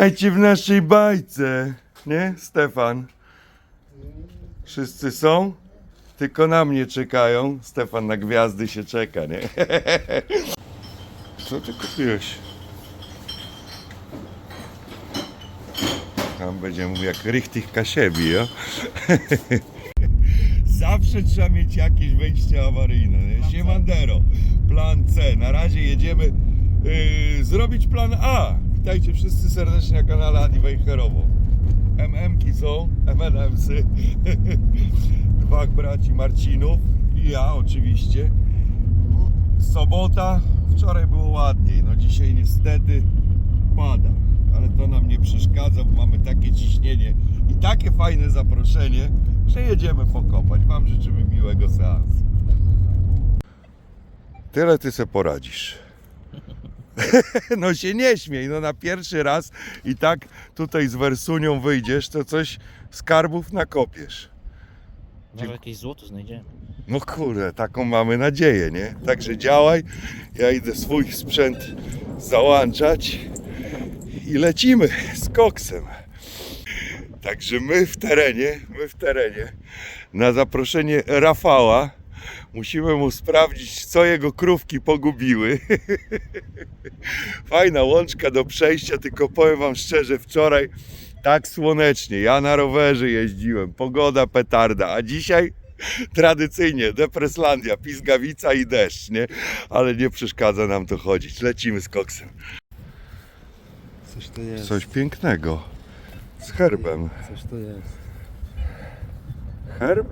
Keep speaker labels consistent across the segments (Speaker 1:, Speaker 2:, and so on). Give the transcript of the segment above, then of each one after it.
Speaker 1: Witajcie w naszej bajce, nie, Stefan? Wszyscy są? Tylko na mnie czekają. Stefan na gwiazdy się czeka, nie? Co ty kupiłeś? Tam będzie mówił jak richtig kasiebi, jo? Zawsze trzeba mieć jakieś wejście awaryjne. nie? Siemandero, plan C. Na razie jedziemy yy, zrobić plan A. Witajcie wszyscy serdecznie na kanale Adi Wejherowo. MM-ki są, MNM-sy. Dwóch braci Marcinów i ja oczywiście. Sobota, wczoraj było ładniej, no dzisiaj niestety pada, ale to nam nie przeszkadza, bo mamy takie ciśnienie i takie fajne zaproszenie, że jedziemy pokopać. Wam życzymy miłego seansu. Tyle ty se poradzisz. No się nie śmiej, no na pierwszy raz i tak tutaj z wersunią wyjdziesz, to coś skarbów nakopiesz.
Speaker 2: Może jakieś złoto znajdziemy.
Speaker 1: No kurde, taką mamy nadzieję, nie? Także działaj, ja idę swój sprzęt załączać i lecimy z koksem. Także my w terenie, my w terenie, na zaproszenie Rafała musimy mu sprawdzić, co jego krówki pogubiły. Fajna łączka do przejścia, tylko powiem wam szczerze, wczoraj tak słonecznie, ja na rowerze jeździłem, pogoda petarda, a dzisiaj tradycyjnie Depreslandia, Pizgawica i deszcz, nie? Ale nie przeszkadza nam to chodzić. Lecimy z koksem.
Speaker 3: Coś to jest.
Speaker 1: Coś pięknego. Z herbem.
Speaker 3: Coś to jest.
Speaker 1: Herb?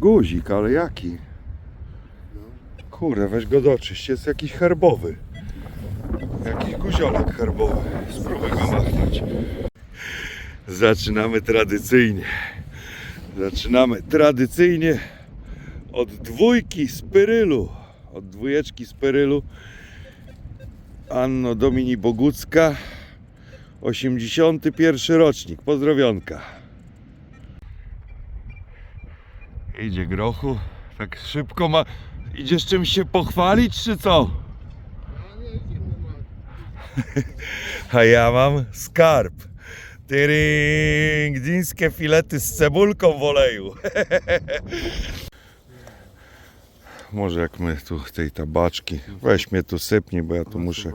Speaker 1: Guzik, ale jaki? Kurde, weź go doczyść, jest jakiś herbowy. Jakiś guziolek herbowy. Spróbuj go machnąć. Zaczynamy tradycyjnie. Zaczynamy tradycyjnie od dwójki z Pyrylu. Od dwójeczki z Pyrylu. Anno Domini Bogucka. 81 rocznik. Pozdrowionka. Idzie grochu. Tak szybko ma. Idziesz czymś się pochwalić, czy co? A ja mam skarb. Tyring, gdyńskie filety z cebulką w oleju. Może jak my tu tej tabaczki. Weź mnie tu sypnij, bo ja tu muszę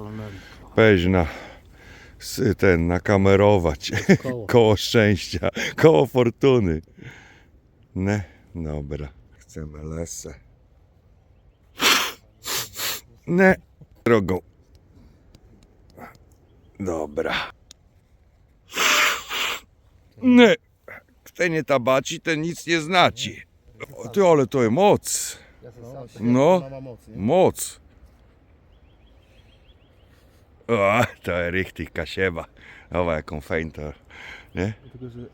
Speaker 1: wejść na ten, nakamerować.
Speaker 3: Koło.
Speaker 1: Koło szczęścia, koło fortuny. Ne, dobra. Chcemy lesę. Ne, drogą. Dobra. Nie. Kto nie tabaci, ten nic nie znaci. O, ty, ale to jest moc. No. Moc. O, to jest richtig kasieba. Dobra, jaką fejntę. Nie?
Speaker 3: Tylko, że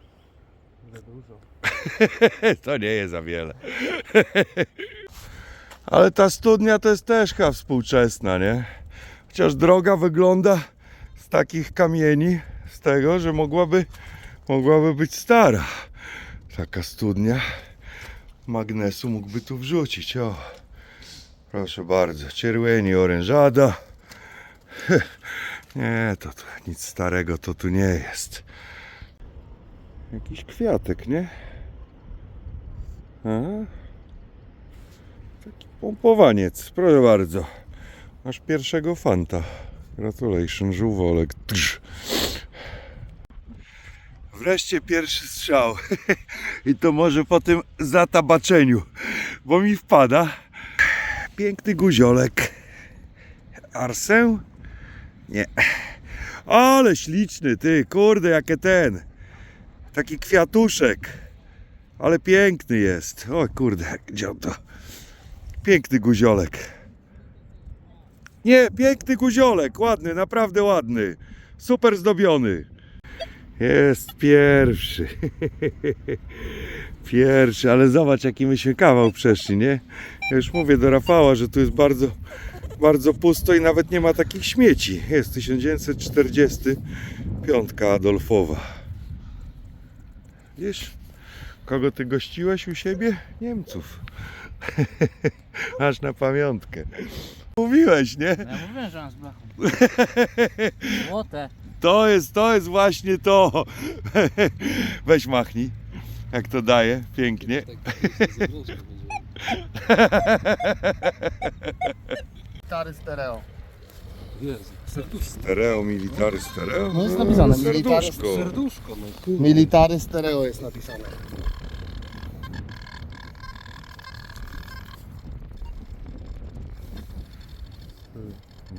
Speaker 3: za dużo.
Speaker 1: To nie jest za wiele. Ale ta studnia to jest też współczesna, nie? Chociaż droga wygląda z takich kamieni, z tego, że mogłaby, mogłaby być stara. Taka studnia magnesu mógłby tu wrzucić. O, proszę bardzo, czerwieni orężada. Nie, to, to nic starego to tu nie jest. Jakiś kwiatek, nie? Taki pompowaniec, proszę bardzo. Masz pierwszego fanta. Gratulation, żółwolek. Trz. Wreszcie pierwszy strzał. I to może po tym zatabaczeniu, bo mi wpada. Piękny guziolek. Arsę? Nie. Ale śliczny, ty, kurde, jakie ten. Taki kwiatuszek. Ale piękny jest. O kurde, gdzie on to? Piękny guziolek. Nie, piękny guziolek. Ładny, naprawdę ładny. Super zdobiony. Jest pierwszy. Pierwszy, ale zobacz jaki myśmy kawał przeszli, nie? Ja już mówię do Rafała, że tu jest bardzo, bardzo pusto i nawet nie ma takich śmieci. Jest 1945 Adolfowa. Wiesz, kogo ty gościłeś u siebie? Niemców. Aż na pamiątkę. Mówiłeś, nie?
Speaker 2: No ja mówiłem, że mam z blachą. Złote.
Speaker 1: To jest, to jest właśnie to. Weź machnij. Jak to daje, pięknie.
Speaker 4: Stary stereo.
Speaker 3: Jezu, serduszko.
Speaker 1: Stereo, military, stereo.
Speaker 4: No jest napisane,
Speaker 1: serduszko.
Speaker 3: Serduszko, no.
Speaker 4: Military stereo jest napisane.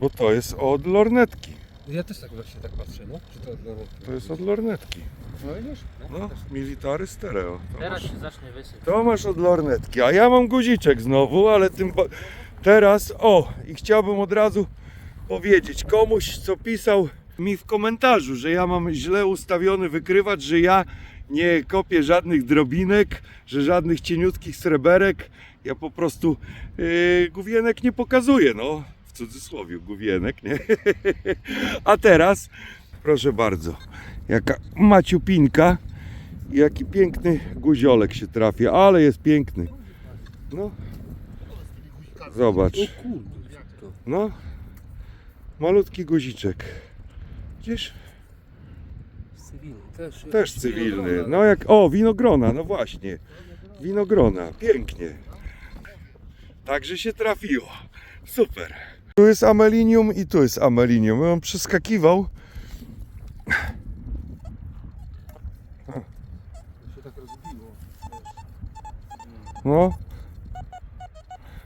Speaker 1: Bo to jest od lornetki.
Speaker 3: Ja też tak właśnie tak patrzę, no. Czy to nawet...
Speaker 1: To jest od lornetki.
Speaker 4: No widzisz?
Speaker 1: No, military stereo. To
Speaker 2: Teraz
Speaker 1: masz,
Speaker 2: się zacznie wysyp.
Speaker 1: to masz od lornetki, a ja mam guziczek znowu, ale tym teraz, o, i chciałbym od razu powiedzieć komuś, co pisał mi w komentarzu, że ja mam źle ustawiony wykrywacz, że ja nie kopię żadnych drobinek, że żadnych cieniutkich sreberek. Ja po prostu yy, główienek nie pokazuję, no cudzysłowie główienek, nie? A teraz, proszę bardzo, jaka maciupinka i jaki piękny guziolek się trafia, ale jest piękny. No, zobacz. No, malutki guziczek. Gdzieś
Speaker 3: Cywilny też.
Speaker 1: też cywilny. No jak, o, winogrona, no właśnie. Winogrona, pięknie. Także się trafiło. Super. Tu jest amelinium i tu jest amelinium. Ja on przeskakiwał. No.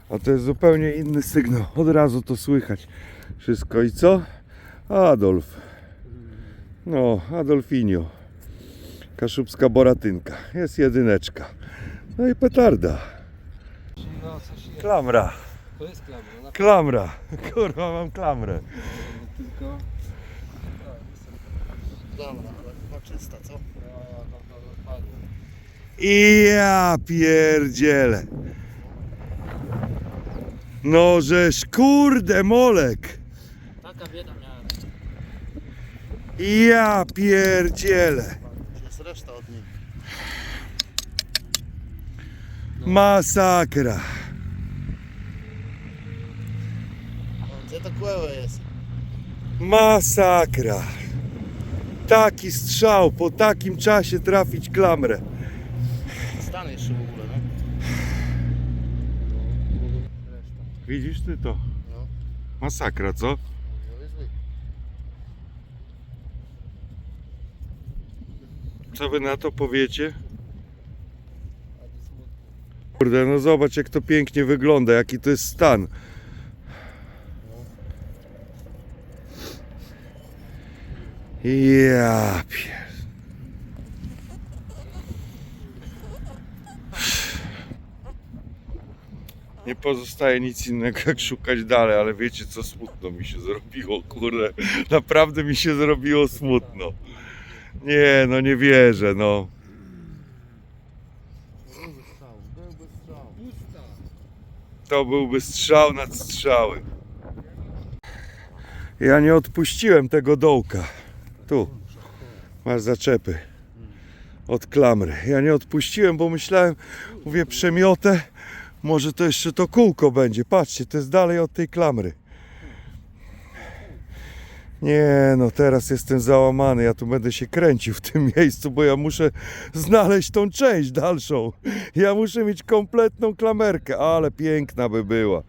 Speaker 1: A to jest zupełnie inny sygnał. Od razu to słychać. Wszystko i co? Adolf. No, Adolfinio. Kaszubska boratynka. Jest jedyneczka. No i petarda. Klamra.
Speaker 3: To jest klamra, na
Speaker 1: Klamra. Kurwa, mam klamrę.
Speaker 3: tylko...
Speaker 4: Dobra, ale chyba czysta, co?
Speaker 1: I ja pierdzielę. No żeż kurde molek.
Speaker 2: Taka bieda miała.
Speaker 1: Ja pierdzielę.
Speaker 4: Jest reszta od niej?
Speaker 1: Masakra.
Speaker 4: O, Gdzie to kłełe jest?
Speaker 1: Masakra. Taki strzał po takim czasie trafić klamrę.
Speaker 4: Stan jeszcze w ogóle, nie?
Speaker 1: Widzisz ty to?
Speaker 4: No.
Speaker 1: Masakra, co?
Speaker 4: No
Speaker 1: Co wy na to powiecie? Kurde, no zobacz jak to pięknie wygląda, jaki to jest stan. Ja pier... Nie pozostaje nic innego jak szukać dalej, ale wiecie co smutno mi się zrobiło, kurde. Naprawdę mi się zrobiło smutno. Nie, no nie wierzę, no. To byłby strzał nad strzałem. Ja nie odpuściłem tego dołka. Tu. Masz zaczepy. Od klamry. Ja nie odpuściłem, bo myślałem, mówię, przemiotę. Może to jeszcze to kółko będzie. Patrzcie, to jest dalej od tej klamry. Nie, no teraz jestem załamany. Ja tu będę się kręcił w tym miejscu, bo ja muszę znaleźć tą część dalszą. Ja muszę mieć kompletną klamerkę, ale piękna by była.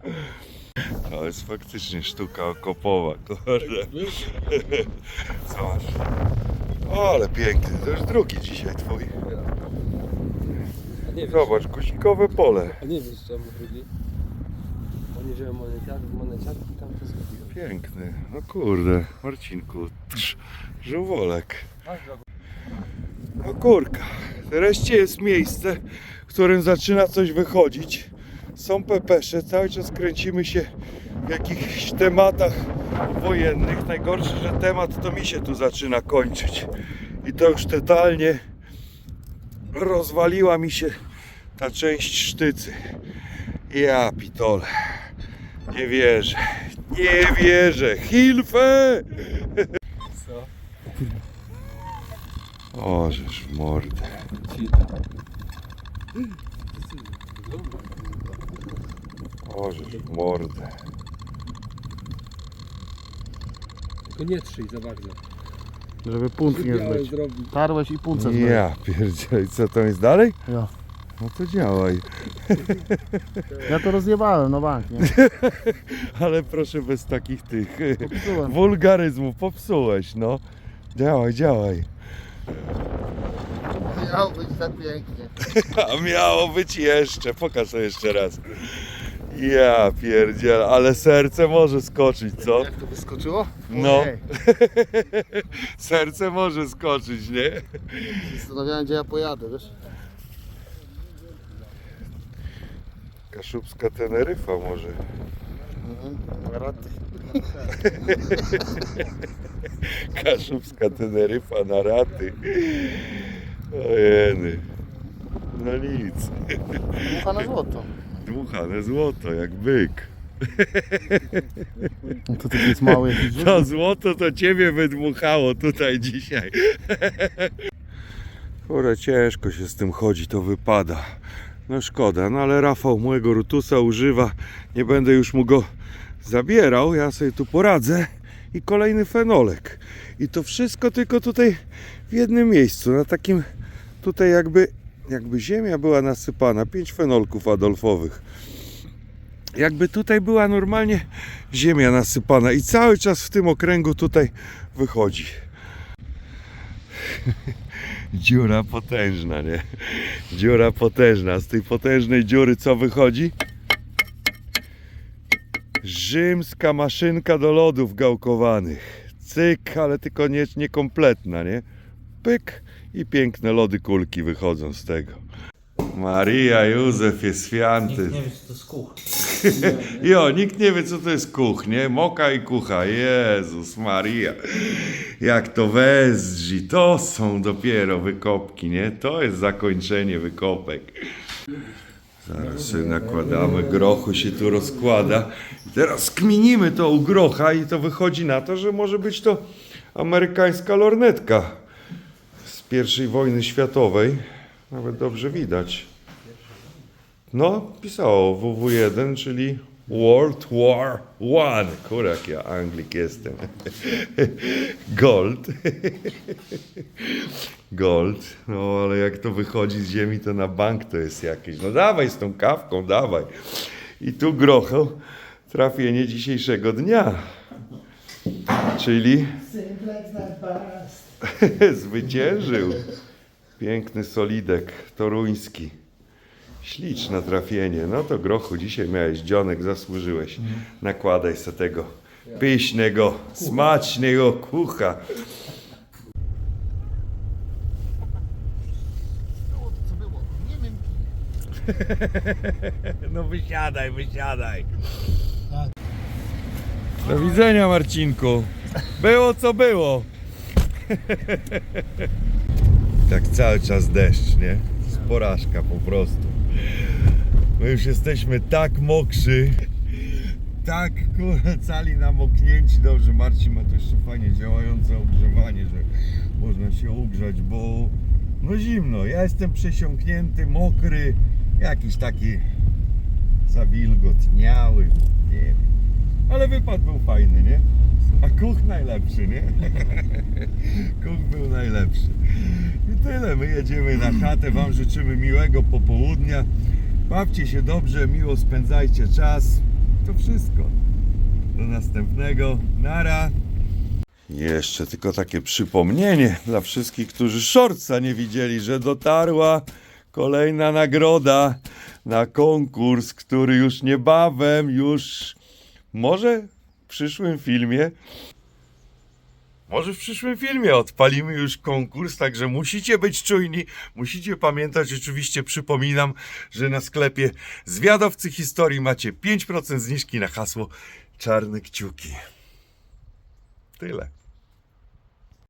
Speaker 1: To jest faktycznie sztuka okopowa, kurde. Zobacz. O, ale piękny. To już drugi dzisiaj twój.
Speaker 3: Nie wiesz,
Speaker 1: Zobacz, guzikowe pole.
Speaker 3: a nie wiesz czemu drugi? Wziąłem moneciarki, moneciarki i tam to.
Speaker 1: Piękny. No kurde, Marcinku. Trz, żółwolek. No kurka. Wreszcie jest miejsce, w którym zaczyna coś wychodzić. Są pepesze, cały czas kręcimy się w jakichś tematach wojennych. Najgorsze, że temat to mi się tu zaczyna kończyć. I to już totalnie rozwaliła mi się ta część sztycy. Ja pitole. Nie wierzę. Nie wierzę. Hilfe!
Speaker 3: Co?
Speaker 1: O, żeż w mordę. W mordę.
Speaker 3: Tylko nie trzyj za bardzo.
Speaker 2: Żeby punt nie
Speaker 3: Białe zrobi.
Speaker 2: Tarłeś i punce zbyć.
Speaker 1: Ja pierdzielę, co to jest dalej?
Speaker 2: Ja.
Speaker 1: No to działaj.
Speaker 2: ja to rozjebałem na bank, nie?
Speaker 1: Ale proszę bez takich tych
Speaker 2: Popsułem.
Speaker 1: wulgaryzmów, popsułeś, no. Działaj, działaj.
Speaker 4: Miało być tak pięknie.
Speaker 1: A miało być jeszcze, pokaż to jeszcze raz. Ja pierdzielę, ale serce może skoczyć, co?
Speaker 4: Jak to wyskoczyło?
Speaker 1: No,
Speaker 4: Ojej.
Speaker 1: serce może skoczyć, nie?
Speaker 4: Zastanawiałem gdzie ja pojadę, wiesz?
Speaker 1: Kaszubska Teneryfa może.
Speaker 4: Mhm. Raty.
Speaker 1: Kaszubska Teneryfa na raty. Ojeny. No nic.
Speaker 4: Mucha na złoto.
Speaker 1: Dmuchane złoto, jak byk.
Speaker 2: No to taki jest mały jakiś rzut.
Speaker 1: To złoto to ciebie wydmuchało tutaj dzisiaj. Kurde, ciężko się z tym chodzi, to wypada. No szkoda, no ale Rafał mojego Rutusa używa. Nie będę już mu go zabierał, ja sobie tu poradzę. I kolejny fenolek. I to wszystko tylko tutaj w jednym miejscu, na takim tutaj jakby, jakby ziemia była nasypana. Pięć fenolków adolfowych. Jakby tutaj była normalnie ziemia nasypana i cały czas w tym okręgu tutaj wychodzi. Dziura potężna, nie? Dziura potężna. Z tej potężnej dziury co wychodzi? Rzymska maszynka do lodów gałkowanych. Cyk, ale tylko nie, niekompletna, nie? Pyk i piękne lody kulki wychodzą z tego. Maria Józef jest święty.
Speaker 2: Nie wiem, co to jest kuch.
Speaker 1: Jo, nikt nie wie co to jest kuch, nie? Moka i kucha. Jezus Maria. Jak to wezży. To są dopiero wykopki, nie? To jest zakończenie wykopek. Zaraz sobie nakładamy, grochu się tu rozkłada. I teraz kminimy to u grocha i to wychodzi na to, że może być to amerykańska lornetka pierwszej wojny światowej. Nawet dobrze widać. No, pisało WW1, czyli World War One. Kurak, ja Anglik jestem. Gold. Gold. No, ale jak to wychodzi z ziemi, to na bank to jest jakieś. No dawaj z tą kawką, dawaj. I tu grochą trafienie dzisiejszego dnia. Czyli zwyciężył. Piękny solidek toruński. Śliczne trafienie. No to grochu dzisiaj miałeś dzionek, zasłużyłeś. Nakładaj se tego pysznego, smacznego kucha.
Speaker 4: Było to co było. Nie wiem.
Speaker 1: No wysiadaj, wysiadaj. Do widzenia Marcinku. Było co było. tak cały czas deszcz, nie? Jest porażka po prostu. My już jesteśmy tak mokrzy. Tak kurde, cali namoknięci. Dobrze, Marcin ma to jeszcze fajnie działające ogrzewanie, że można się ugrzać, bo no zimno. Ja jestem przesiąknięty, mokry, jakiś taki zawilgotniały, nie wiem. Ale wypad był fajny, nie? A kuch najlepszy, nie? kuch był najlepszy. I tyle, my jedziemy na chatę, wam życzymy miłego popołudnia. Bawcie się dobrze, miło spędzajcie czas. To wszystko. Do następnego. Nara. Jeszcze tylko takie przypomnienie dla wszystkich, którzy shortsa nie widzieli, że dotarła kolejna nagroda na konkurs, który już niebawem, już może w przyszłym filmie, może w przyszłym filmie odpalimy już konkurs, także musicie być czujni, musicie pamiętać, oczywiście przypominam, że na sklepie Zwiadowcy Historii macie 5% zniżki na hasło Czarne Kciuki. Tyle.